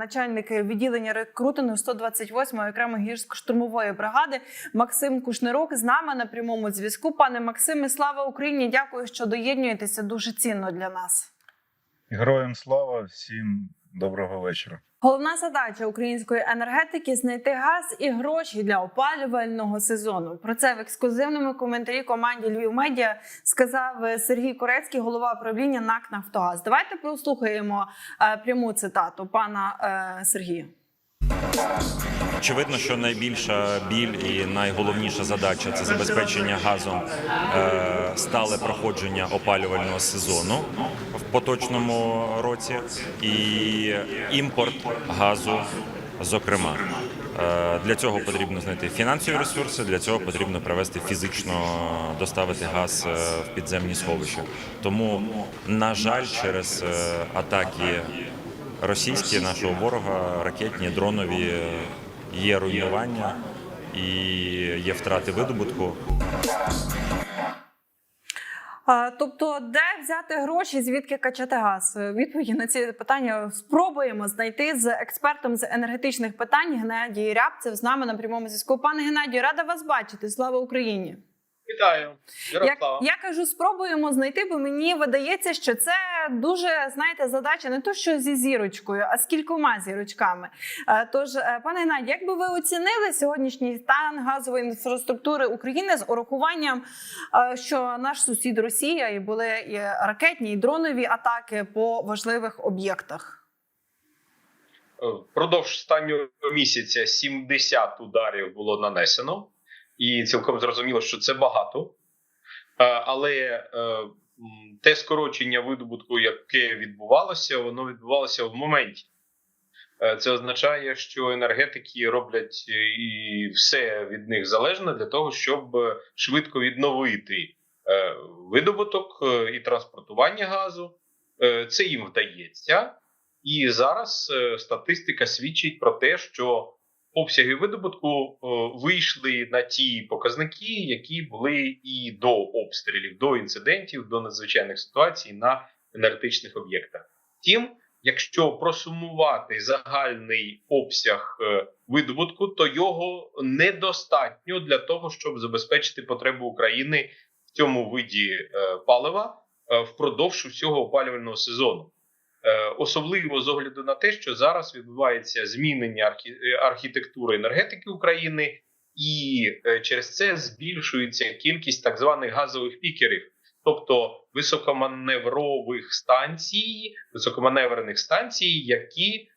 начальник відділення рекрутингу 128-ї окремої гірсько-штурмової бригади Максим Кушнирук з нами на прямому зв'язку. Пане Максиме, слава Україні! Дякую, що доєднуєтеся. Дуже цінно для нас. Героям слава, всім доброго вечора. Головна задача української енергетики знайти газ і гроші для опалювального сезону. Про це в ексклюзивному коментарі команді Львів Медіа сказав Сергій Корецький, голова правління НАК Нафтогаз. Давайте прослухаємо е, пряму цитату пана е, Сергія. Очевидно, що найбільша біль і найголовніша задача це забезпечення газом е, стале проходження опалювального сезону в поточному році і імпорт газу, зокрема. Е, Для цього потрібно знайти фінансові ресурси, для цього потрібно привести фізично доставити газ е, в підземні сховища. Тому, на жаль, через атаки російські нашого ворога, ракетні, дронові, є руйнування і є втрати видобутку. Тобто, де взяти гроші, звідки качати газ? Відповіді на ці питання спробуємо знайти з експертом з енергетичних питань Геннадій Рябцев з нами на прямому зв'язку. Пане Геннадію, рада вас бачити. Слава Україні! Вітаю, Я, Ярослава. я кажу, спробуємо знайти, бо мені видається, що це дуже знаєте задача не то, що зі зірочкою, а з кількома зірочками. Е, Тож, е, пане Геннадію, як би ви оцінили сьогоднішній стан газової інфраструктури України з урахуванням, е, що наш сусід Росія і були і ракетні, і дронові атаки по важливих об'єктах? Впродовж останнього місяця 70 ударів було нанесено, і цілком зрозуміло, що це багато. Е, Але е, те скорочення видобутку, яке відбувалося, воно відбувалося в моменті. Е, Це означає, що енергетики роблять і все від них залежне для того, щоб швидко відновити видобуток і транспортування газу. Це їм вдається. І зараз статистика свідчить про те, що обсяги видобутку е, вийшли на ті показники, які були і до обстрілів, до інцидентів, до надзвичайних ситуацій на енергетичних об'єктах. Втім, якщо просумувати загальний обсяг е, видобутку, то його недостатньо для того, щоб забезпечити потребу України в цьому виді е, палива впродовж усього опалювального сезону. Е, Особливо з огляду на те, що зараз відбувається змінення архі- е, архітектури енергетики України, і е, через це збільшується кількість так званих газових пікерів, тобто високоманеврових станцій, високоманеврених станцій, які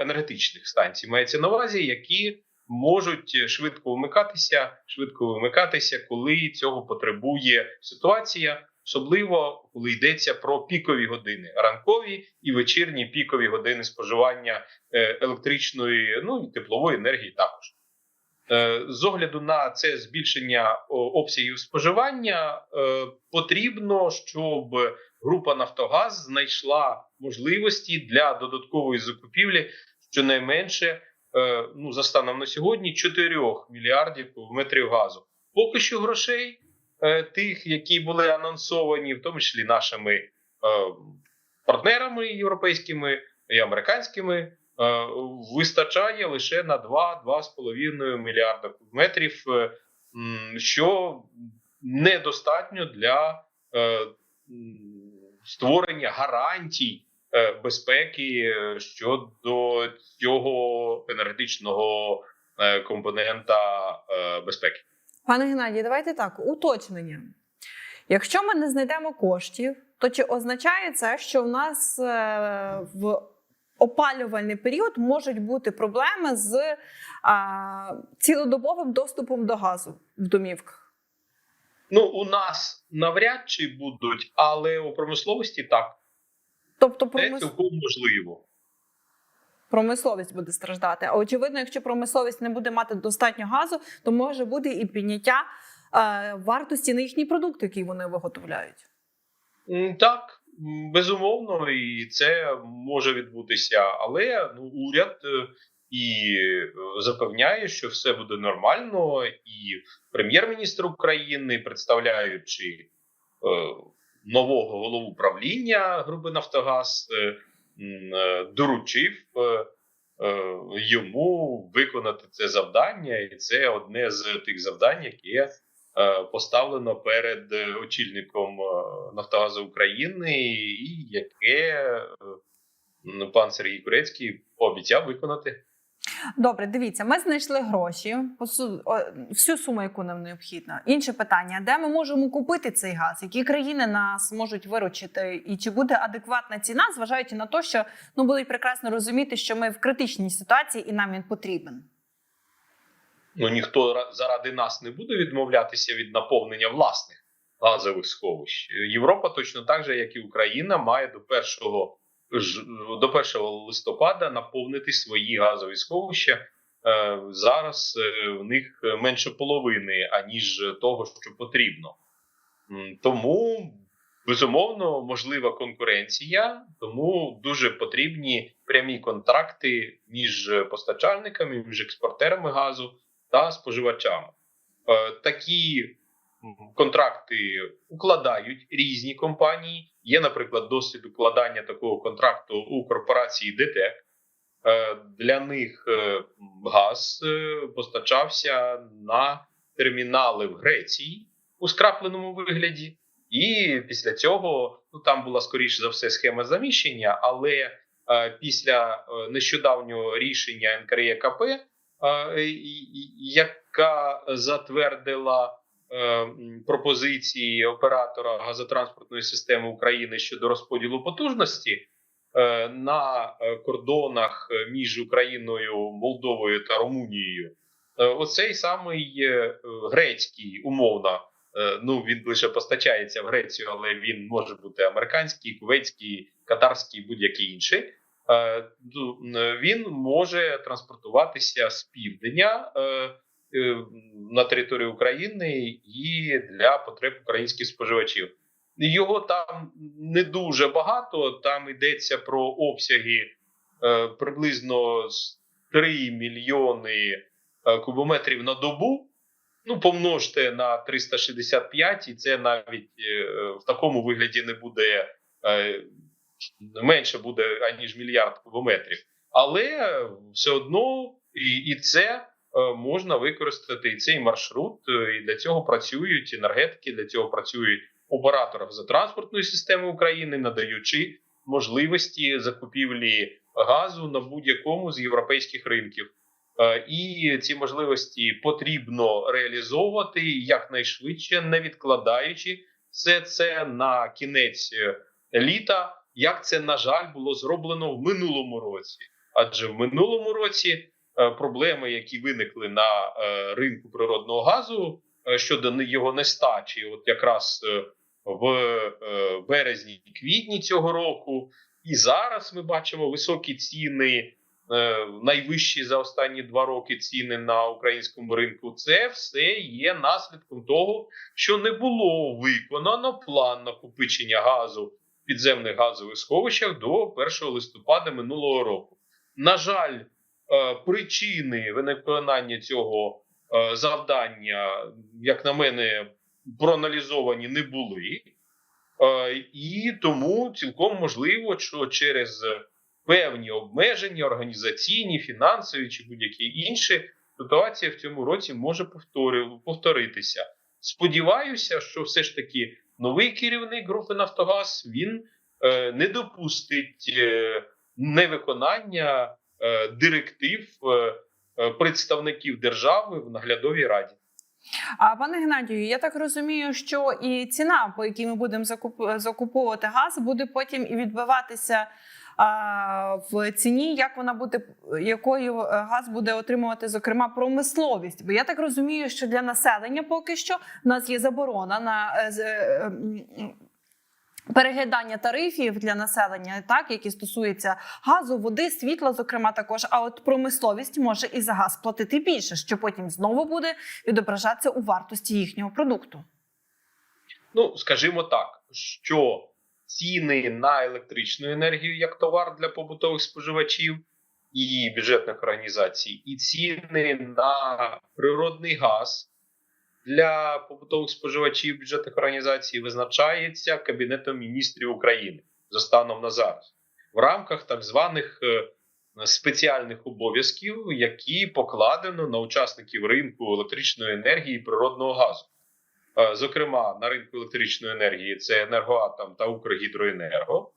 енергетичних станцій мається на увазі, які можуть швидко вмикатися, швидко вимикатися, коли цього потребує ситуація особливо коли йдеться про пікові години, ранкові і вечірні пікові години споживання е, електричної, ну і теплової енергії також. Е, З огляду на це збільшення обсягів споживання е, потрібно, щоб група Нафтогаз знайшла можливості для додаткової закупівлі щонайменше ну за станом на сьогодні 4 мільярдів метрів газу. Поки що грошей тих, які були анонсовані, в тому числі нашими е, партнерами європейськими і американськими, е, вистачає лише на 2-2,5 мільярда кубометрів, е, що недостатньо для е, створення гарантій е, безпеки е, щодо цього енергетичного е, компонента е, безпеки. Пане Геннадій, давайте так, уточнення. Якщо ми не знайдемо коштів, то чи означає це, що в нас е, в опалювальний період можуть бути проблеми з а, цілодобовим доступом до газу в домівках? Ну, у нас навряд чи будуть, але у промисловості так. Тобто Це цілком можливо. Промисловість буде страждати. А очевидно, якщо промисловість не буде мати достатньо газу, то може бути і підняття е, вартості на їхні продукти, які вони виготовляють. Так, безумовно, і це може відбутися. Але ну, уряд е, і е, запевняє, що все буде нормально, і прем'єр-міністр України, представляючи е, нового голову правління групи Нафтогаз, доручив е, йому виконати це завдання, і це одне з тих завдань, яке е, поставлено перед е, очільником е, Нафтогазу України, і яке е, пан Сергій Курецький пообіцяв виконати. Добре, дивіться, ми знайшли гроші, всю суму, яку нам необхідно. Інше питання: де ми можемо купити цей газ? Які країни нас можуть виручити? І чи буде адекватна ціна, зважаючи на те, що ну будуть прекрасно розуміти, що ми в критичній ситуації і нам він потрібен? Ну ніхто заради нас не буде відмовлятися від наповнення власних газових сховищ. Європа точно так же, як і Україна, має до 1, ж- до 1 листопада наповнити свої газові сховища. Е, Зараз е, в них менше половини, аніж того, що потрібно. Тому безумовно можлива конкуренція, тому дуже потрібні прямі контракти між постачальниками, між експортерами газу та споживачами. Е, Такі контракти укладають різні компанії. Є, наприклад, досвід укладання такого контракту у корпорації ДТЕК. Е, Для них е, газ е, постачався на термінали в Греції у скрапленому вигляді. І після цього ну там була скоріше за все схема заміщення, але після нещодавнього рішення НКРЕКП, яка затвердила пропозиції оператора газотранспортної системи України щодо розподілу потужності е, на е, кордонах е, між Україною, Молдовою та Румунією. Е, Оцей самий е, грецький умовно. е, Ну, він лише постачається в Грецію, але він може бути американський, кувейтський, катарський, будь-який інший. Е, е, Він може транспортуватися з півдня е, е, на територію України і для потреб українських споживачів. Його там не дуже багато. Там йдеться про обсяги е, приблизно 3 мільйони е, кубометрів на добу. Ну, помножте на 365, і це навіть е, в такому вигляді не буде е, менше буде аніж мільярд кубометрів. Але все одно і, і це е, можна використати, і цей маршрут. е, І для цього працюють енергетики, для цього працюють оператори газотранспортної системи України, надаючи можливості закупівлі газу на будь-якому з європейських ринків. Е, І ці можливості потрібно реалізовувати якнайшвидше, не відкладаючи все це на кінець е, літа, як це на жаль було зроблено в минулому році. Адже в минулому році е, проблеми, які виникли на е, ринку природного газу е, щодо його нестачі, от якраз е, в е, березні квітні цього року, і зараз ми бачимо високі ціни е, найвищі за останні два роки ціни на українському ринку. Це все є наслідком того, що не було виконано план накопичення газу підземних газових сховищах до 1 листопада минулого року. На жаль, е, причини виконання цього е, завдання, як на мене, проаналізовані не були. Е, І тому цілком можливо, що через певні обмеження, організаційні, фінансові чи будь-які інші, ситуація в цьому році може повторитися. Сподіваюся, що все ж таки новий керівник групи Нафтогаз він е, не допустить е, невиконання е, директив е, е, представників держави в наглядовій раді. А пане Геннадію, я так розумію, що і ціна, по якій ми будемо закуп... закуповувати газ, буде потім і відбиватися а, в ціні, як вона буде, якою е, газ буде отримувати, зокрема, промисловість. Бо я так розумію, що для населення поки що в нас є заборона на е, е, Переглядання тарифів для населення, так які стосуються газу, води, світла, зокрема, також. А от промисловість може і за газ платити більше, що потім знову буде відображатися у вартості їхнього продукту. Ну, скажімо так, що ціни на електричну енергію як товар для побутових споживачів і бюджетних організацій, і ціни на природний газ для побутових споживачів бюджетних організацій визначається Кабінетом міністрів України за станом на зараз в рамках так званих е, спеціальних обов'язків, які покладено на учасників ринку електричної енергії і природного газу. Е, Зокрема, на ринку електричної енергії це енергоатом та Укргідроенерго.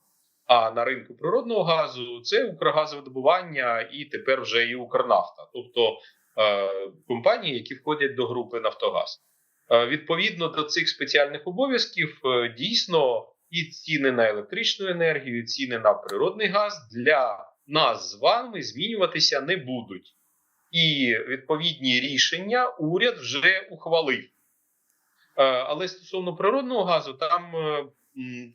А на ринку природного газу це Укргазвидобування і тепер вже і Укрнафта, тобто е, компанії, які входять до групи Нафтогаз. Е, Відповідно до цих спеціальних обов'язків, е, дійсно і ціни на електричну енергію, і ціни на природний газ для нас з вами змінюватися не будуть. І відповідні рішення уряд вже ухвалив. Але стосовно природного газу, там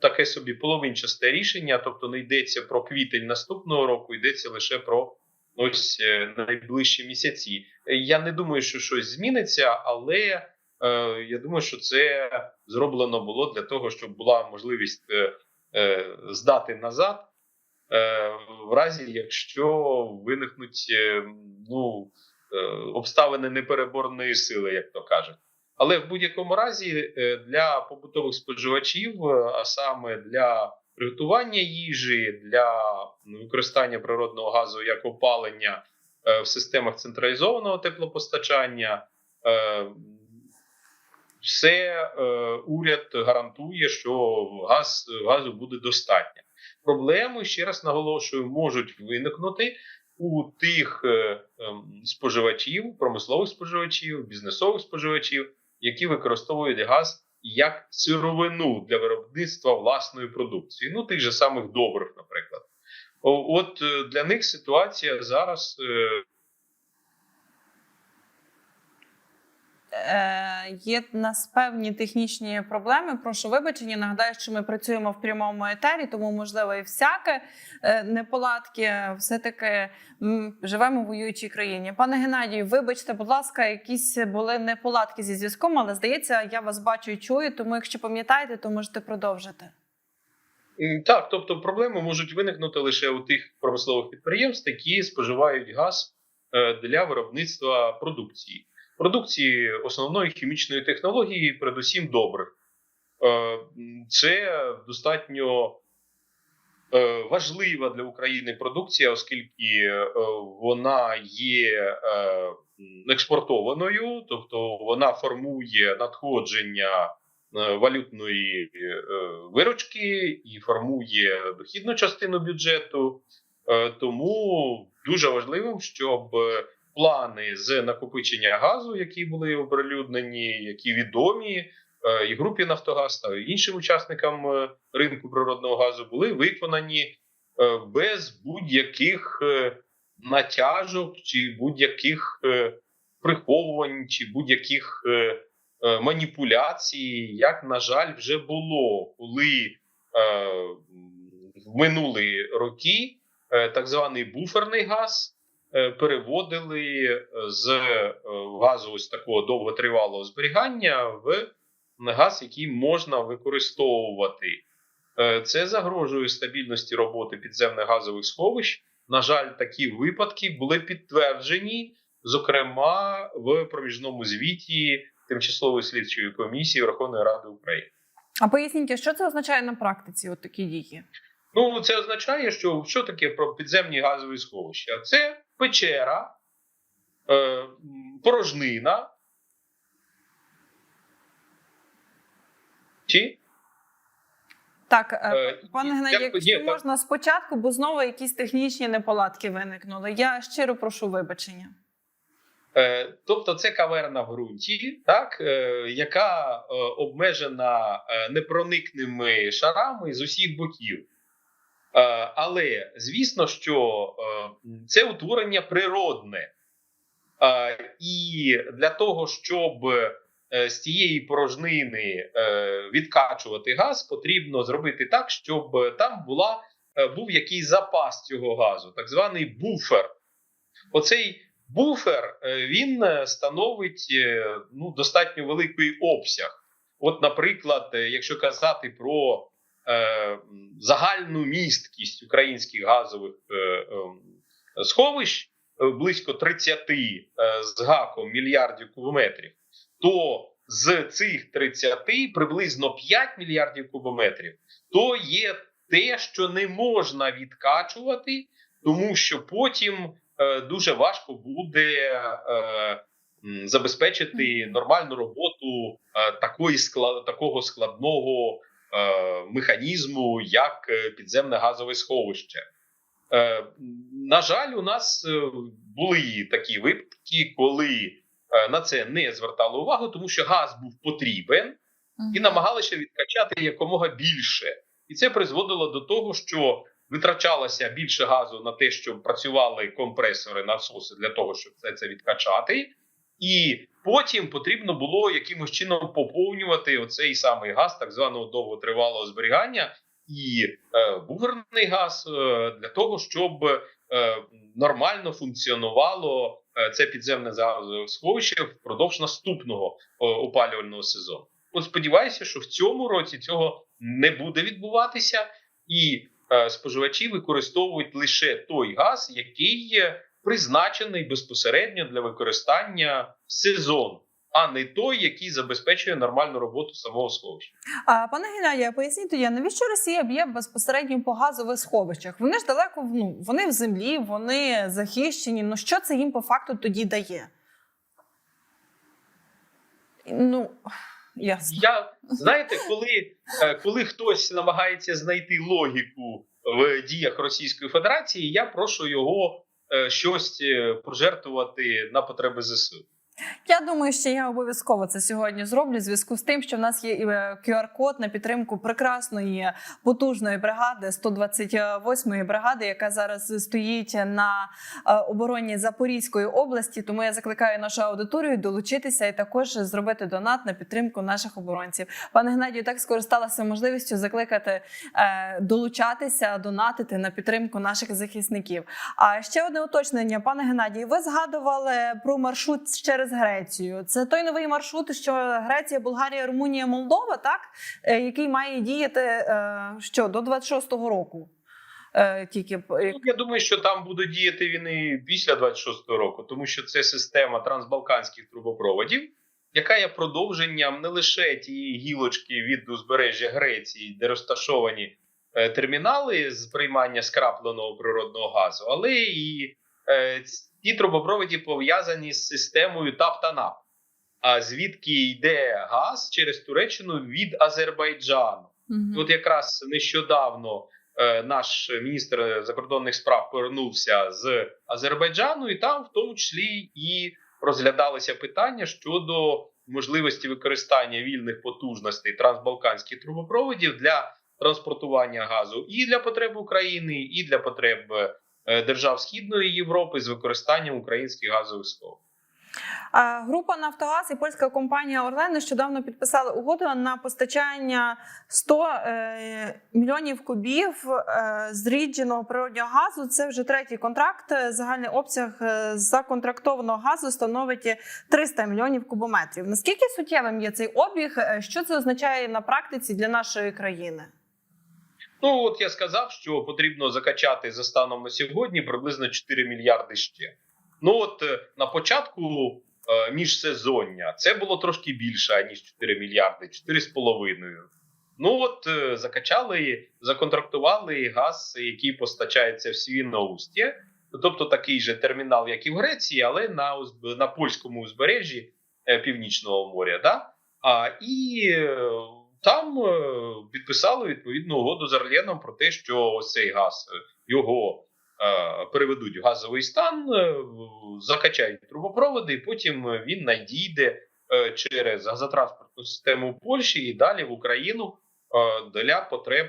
таке собі половинчасте рішення, тобто не йдеться про квітень наступного року, йдеться лише про ось е, найближчі місяці. Е, Я не думаю, що щось зміниться, але е, я думаю, що це зроблено було для того, щоб була можливість е, е, здати назад, е, в разі якщо виникнуть е, ну, е, обставини непереборної сили, як то кажуть. Але в будь-якому разі для побутових споживачів, а саме для приготування їжі, для використання природного газу як опалення е, в системах централізованого теплопостачання, е, все е, уряд гарантує, що газ, газу буде достатньо. Проблеми, ще раз наголошую, можуть виникнути у тих ем, споживачів, промислових споживачів, бізнесових споживачів, які використовують газ як сировину для виробництва власної продукції, ну тих же самих добрих, наприклад. От е, для них ситуація зараз е, Е, є в нас певні технічні проблеми. Прошу вибачення. Нагадаю, що ми працюємо в прямому етері, тому можливо і всяке е, неполадки. Все таки живемо в воюючій країні. Пане Геннадію, вибачте, будь ласка, якісь були неполадки зі зв'язком, але здається, я вас бачу і чую. Тому, якщо пам'ятаєте, то можете продовжити. Так, тобто проблеми можуть виникнути лише у тих промислових підприємств, які споживають газ е, для виробництва продукції. Продукції основної хімічної технології, передусім добрив. Е, Це достатньо е, важлива для України продукція, оскільки е, вона є експортованою, тобто вона формує надходження валютної виручки і формує дохідну частину бюджету. Тому дуже важливим, щоб плани з накопичення газу, які були оприлюднені, які відомі е, і групі Нафтогаз та іншим учасникам е, ринку природного газу, були виконані е, без будь-яких натяжок чи будь-яких приховувань, чи будь-яких маніпуляцій, як на жаль, вже було, коли в минулі роки так званий буферний газ переводили з е, газу ось такого довготривалого зберігання в газ, який можна використовувати. Е, Це загрожує стабільності роботи підземних газових сховищ. На жаль, такі випадки були підтверджені, зокрема в проміжному звіті Тимчасової слідчої комісії Верховної Ради України. А поясніть, що це означає на практиці? От такі дії? Ну, це означає, що що таке про підземні газові сховища? Це печера, е, порожнина. Чи Так, е, Е, пане я- якщо я- можна спочатку, бо знову якісь технічні неполадки виникнули. Я щиро прошу вибачення. Е, Тобто це каверна в ґрунті, так, е, яка е, обмежена е, непроникними шарами з усіх боків. Е, Але звісно, що е, це утворення природне. Е, І для того, щоб з цієї порожнини відкачувати газ, потрібно зробити так, щоб там була, був якийсь запас цього газу, так званий буфер. Оцей буфер він становить ну, достатньо великий обсяг. От, наприклад, якщо казати про загальну місткість українських газових е, е, сховищ е, близько 30 е, з гаком мільярдів кубометрів, то з цих 30 приблизно 5 мільярдів кубометрів то є те, що не можна відкачувати тому що потім е, дуже важко буде е, забезпечити нормальну роботу е, такої такого складного е, механізму, як е, підземне газове сховище. Е, на жаль, у нас е, були такі випадки, коли е, на це не звертали увагу, тому що газ був потрібен і намагалися відкачати якомога більше. І це призводило до того, що витрачалося більше газу на те, щоб працювали компресори, насоси для того, щоб все це відкачати. І потім потрібно було якимось чином поповнювати оцей самий газ, так званого довготривалого зберігання, і е, буферний газ е, для того, щоб е, нормально функціонувало е, це підземне газове сховище впродовж наступного е, опалювального сезону. От сподіваюся, що в цьому році цього не буде відбуватися, і е, споживачі використовують лише той газ, який призначений безпосередньо для використання в сезон, а не той, який забезпечує нормальну роботу самого сховища. А пане Геннадію, а поясніть тоді, навіщо Росія б'є безпосередньо по газових сховищах? Вони ж далеко ну, вони в землі, вони захищені. Ну що це їм по факту тоді дає? Ну ясно. Я знаєте, коли, е, коли хтось намагається знайти логіку в діях Російської Федерації, я прошу його щось е, пожертвувати на потреби ЗСУ. Я думаю, що я обов'язково це сьогодні зроблю в зв'язку з тим, що в нас є е, QR-код на підтримку прекрасної потужної бригади 128-ї бригади, яка зараз стоїть на е, обороні Запорізької області. Тому я закликаю нашу аудиторію долучитися і також зробити донат на підтримку наших оборонців. Пане Геннадію, так скористалася можливістю закликати е, долучатися, донатити на підтримку наших захисників. А ще одне уточнення, пане Геннадію, ви згадували про маршрут через Грецію. Це той новий маршрут, що Греція, Болгарія, Румунія, Молдова, так Е, який має діяти е, що до 26-го року. Е, Тільки Ну, Я думаю, що там буде діяти він і після 26-го року, тому що це система трансбалканських трубопроводів, яка є продовженням не лише тієї гілочки від узбережжя Греції, де розташовані термінали з приймання скрапленого природного газу, але і ці трубопроводі пов'язані з системою ТАП та НАП. А звідки йде газ через Туреччину від Азербайджану? І От якраз нещодавно е, наш міністр закордонних справ повернувся з Азербайджану, і там, в тому числі, і розглядалися питання щодо можливості використання вільних потужностей трансбалканських трубопроводів для транспортування газу і для потреб України, і для потреб е, держав Східної Європи з використанням українських газових сховищ. Група Нафтогаз і польська компанія Орлен нещодавно підписали угоду на постачання 100 е, мільйонів кубів е, зрідженого природнього газу. Це вже третій контракт. Загальний обсяг е, законтрактованого газу становить 300 мільйонів кубометрів. Наскільки суттєвим є цей обіг? Е, Що це означає на практиці для нашої країни? Ну от я сказав, що потрібно закачати за станом на сьогодні приблизно 4 мільярди ще. Ну от е, на початку е, міжсезоння це було трошки більше ніж 4 мільярди, 4,5. Ну от е, закачали, законтрактували газ, який постачається в Свіноусті, тобто такий же термінал, як і в Греції, але на на польському узбережжі Північного моря. Да? А, і там е, підписали відповідну угоду з Орленом про те, що ось цей газ е, його е, переведуть в газовий стан, закачають трубопроводи, і потім він надійде через газотранспортну систему Польщі і далі в Україну для потреб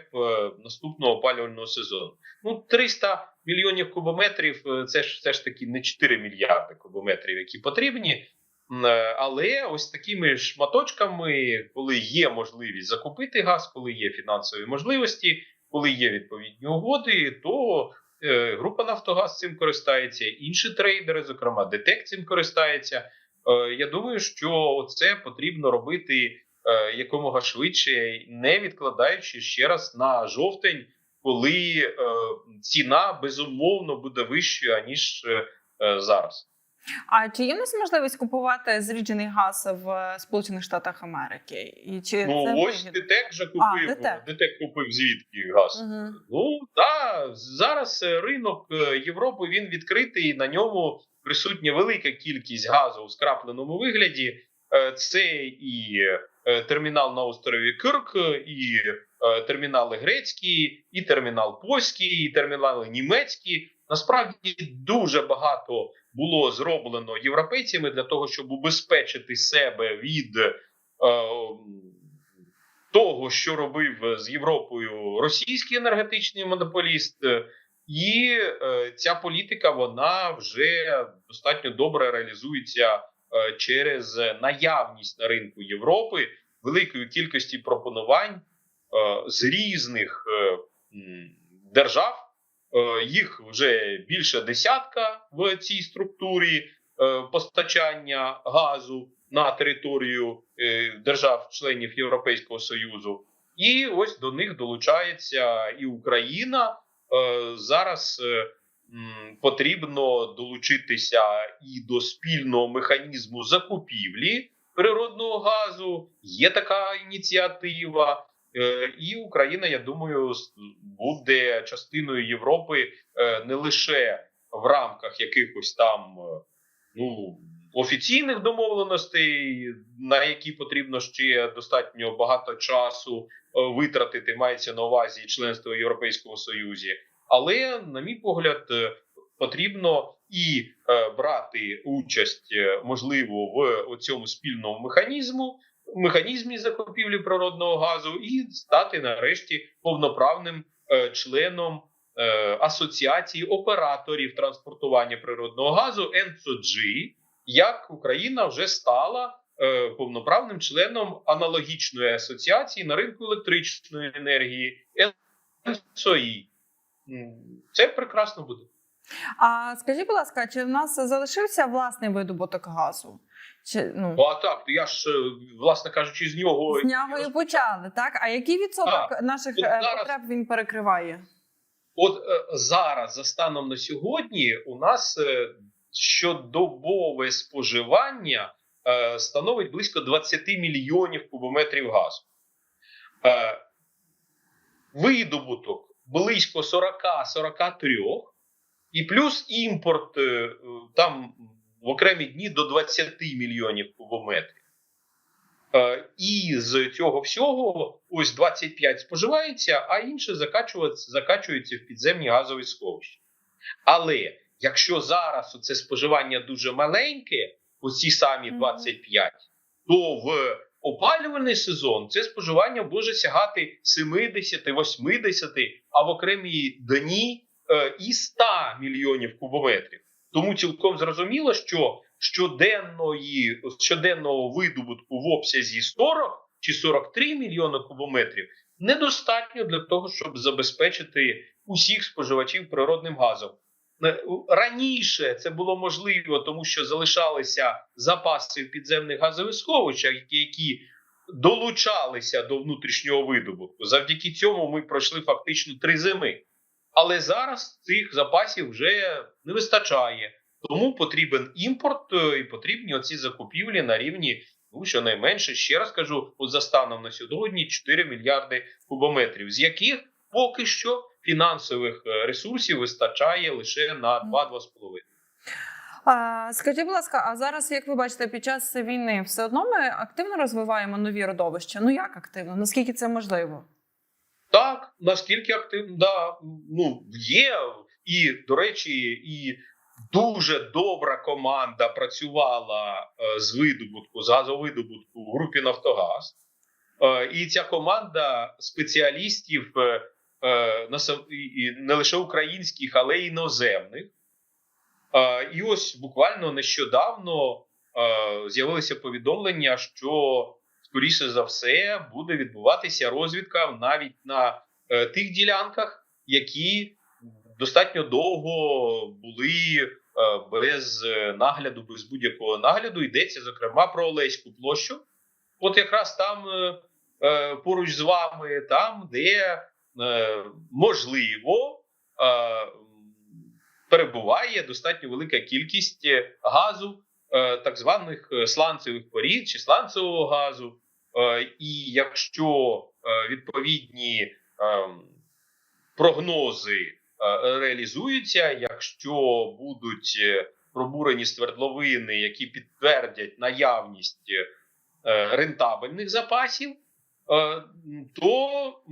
наступного опалювального сезону. Ну 300 мільйонів кубометрів це ж все ж таки не 4 мільярди кубометрів, які потрібні. Е, Але ось такими шматочками, коли є можливість закупити газ, коли є фінансові можливості, коли є відповідні угоди, то е, група Нафтогаз цим користається, інші трейдери, зокрема ДТЕК цим користається. Е, Я думаю, що це потрібно робити якомога швидше, не відкладаючи ще раз на жовтень, коли ціна безумовно буде вищою аніж зараз. А чи є в нас можливість купувати зріджений газ в е, Сполучених Штатах Америки? І чи Ну це ось вигідно? ДТЕК же А, купив. ДТЕК. ДТЕК купив звідки газ. Мгм. Ну так, зараз е, ринок е, Європи він відкритий. і На ньому присутня велика кількість газу у скрапленому вигляді. Це і термінал на острові Кирк, і термінали грецькі, і термінал польський, і термінали німецькі. Насправді дуже багато було зроблено європейцями для того, щоб убезпечити себе від е, того, що робив з Європою російський енергетичний монополіст, і е, ця політика вона вже достатньо добре реалізується е, через наявність на ринку Європи великої кількості пропонувань е, з різних е, держав. Е, Їх вже більше десятка в цій структурі е, постачання газу на територію е, держав-членів Європейського Союзу, і ось до них долучається і Україна. Зараз потрібно долучитися і до спільного механізму закупівлі природного газу. Є така ініціатива. Е, І Україна, я думаю, буде частиною Європи е, не лише в рамках якихось там е, ну офіційних домовленостей, на які потрібно ще достатньо багато часу витратити, мається на увазі членство в Європейському Союзі. Але, на мій погляд, потрібно і брати участь, можливо, в цьому спільному механізму, механізмі закупівлі природного газу, і стати нарешті повноправним е, членом е, асоціації операторів транспортування природного газу ENTSO-G, як Україна вже стала е, повноправним членом аналогічної асоціації на ринку електричної енергії ENTSO-E. Це прекрасно буде. А скажіть, будь ласка, чи в нас залишився власний видобуток газу? Чи ну а так, я ж, е, власне кажучи, з нього з нього і почали, так? А який відсоток наших е, зараз- потреб він перекриває? От е, зараз, за станом на сьогодні, у нас щодобове споживання становить близько 20 мільйонів кубометрів газу. Видобуток близько 40-43, і плюс імпорт там в окремі дні до 20 мільйонів кубометрів. Е, І з цього всього ось 25 споживається, а інше закачується, закачується в підземні газові сховища. Але якщо зараз це споживання дуже маленьке, оці самі 25, то в опалювальний сезон це споживання може сягати 70-80, а в окремі дні е, і 100 мільйонів кубометрів. Тому цілком зрозуміло, що щоденної щоденного видобутку в обсязі 40 чи 43 мільйони кубометрів недостатньо для того, щоб забезпечити усіх споживачів природним газом. Е, Раніше це було можливо, тому що залишалися запаси в підземних газових сховищах, які, які долучалися до внутрішнього видобутку. Завдяки цьому ми пройшли фактично три зими. Але зараз цих запасів вже не вистачає. Тому потрібен імпорт е, і потрібні оці закупівлі на рівні, ну щонайменше, ще раз кажу, от за станом на сьогодні 4 мільярди кубометрів, з яких поки що фінансових е, ресурсів вистачає лише на 2-2,5. А, скажіть, будь ласка, а зараз, як ви бачите, під час війни все одно ми активно розвиваємо нові родовища? Ну як активно? Наскільки це можливо? Так, наскільки активно, да, ну є, і до речі, і дуже добра команда працювала е, з видобутку, з газовидобутку в групі Нафтогаз. Е, і ця команда спеціалістів е, не лише українських, але й іноземних. І ось буквально нещодавно з'явилися повідомлення, що скоріше за все буде відбуватися розвідка навіть на е, тих ділянках, які достатньо довго були е, без е, нагляду, без будь-якого нагляду. Йдеться зокрема про Олеську площу. От якраз там е, е, поруч з вами, там, де е, можливо. Е, перебуває достатньо велика кількість газу, е, так званих сланцевих порід чи сланцевого газу. Е, І якщо е, відповідні ем, прогнози е, реалізуються, якщо будуть пробурені свердловини, які підтвердять наявність рентабельних запасів, то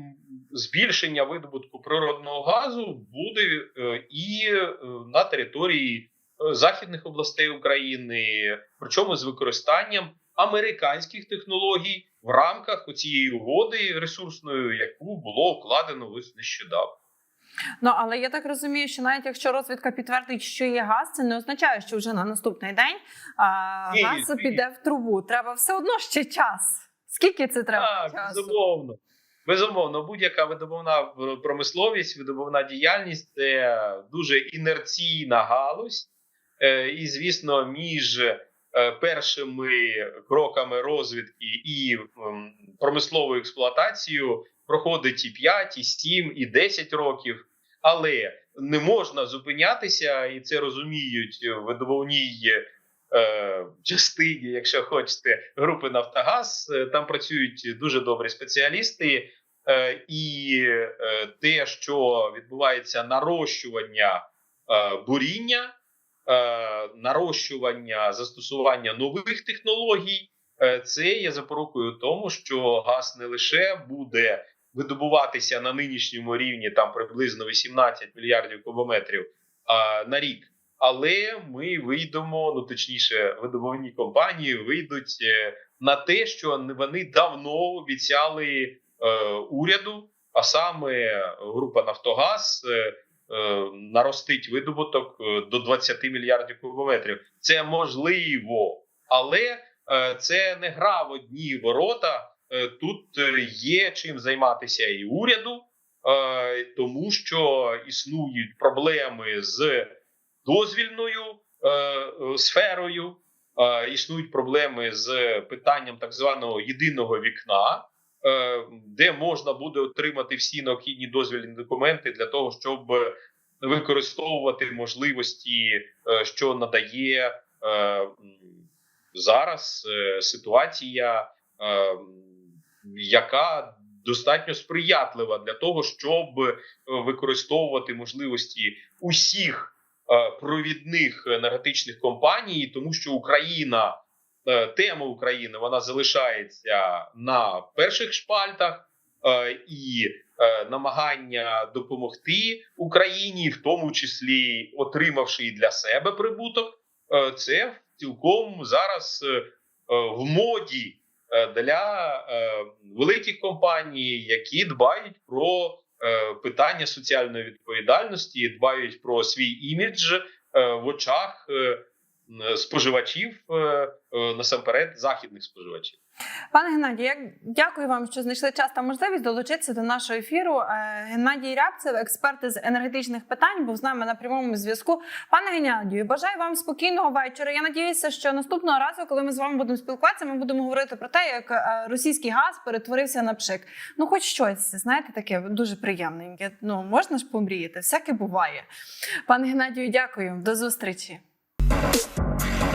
збільшення видобутку природного газу буде і на території західних областей України, причому з використанням американських технологій в рамках цієї угоди ресурсної, яку було укладено ось нещодавно. Ну але я так розумію, що навіть якщо розвідка підтвердить, що є газ, це не означає, що вже на наступний день а, Ні, газ ні. піде в трубу. Треба все одно ще час. Скільки це треба Так, часу? безумовно. Безумовно, будь-яка видобувна промисловість, видобувна діяльність це дуже інерційна галузь. Е, І, звісно, між е, першими кроками розвідки і м, промисловою експлуатацією проходить і 5, і 7, і 10 років. Але не можна зупинятися, і це розуміють в видобувній е, частині, якщо хочете, групи Нафтогаз. Е, Там працюють дуже добрі спеціалісти, е, і е, те, що відбувається нарощування е, буріння, е, нарощування застосування нових технологій, е, це є запорукою тому, що газ не лише буде видобуватися на нинішньому рівні, там приблизно 18 мільярдів кубометрів на рік. Але ми вийдемо, ну точніше, видобувні компанії вийдуть е, на те, що вони давно обіцяли е, уряду, а саме група Нафтогаз е, е, наростить видобуток е, до 20 мільярдів кубометрів. Це можливо, але е, це не гра в одні ворота. Е, Тут е, є чим займатися і уряду, е, тому що існують проблеми з дозвільною е, е, сферою, е, існують проблеми з питанням так званого єдиного вікна, е, де можна буде отримати всі необхідні дозвільні документи для того, щоб використовувати можливості, е, що надає е, зараз е, ситуація, е, яка достатньо сприятлива для того, щоб е, використовувати можливості усіх е, провідних енергетичних компаній, тому що Україна, е, тема України, вона залишається на перших шпальтах. е, І е, намагання допомогти Україні, в тому числі отримавши для себе прибуток, е, це цілком зараз е, е, в моді е, для е, великих компаній, які дбають про е, питання соціальної відповідальності, дбають про свій імідж е, в очах е, споживачів, е, е, насамперед західних споживачів. Пане Геннадію, я дякую вам, що знайшли час та можливість долучитися до нашого ефіру. Е, Геннадій Рябцев, експерт з енергетичних питань, був з нами на прямому зв'язку. Пане Геннадію, бажаю вам спокійного вечора. Я надіюся, що наступного разу, коли ми з вами будемо спілкуватися, ми будемо говорити про те, як е, російський газ перетворився на пшик. Ну, хоч щось, знаєте, таке дуже приємненьке. Ну можна ж помріяти, всяке буває. Пане Геннадію, дякую, до зустрічі.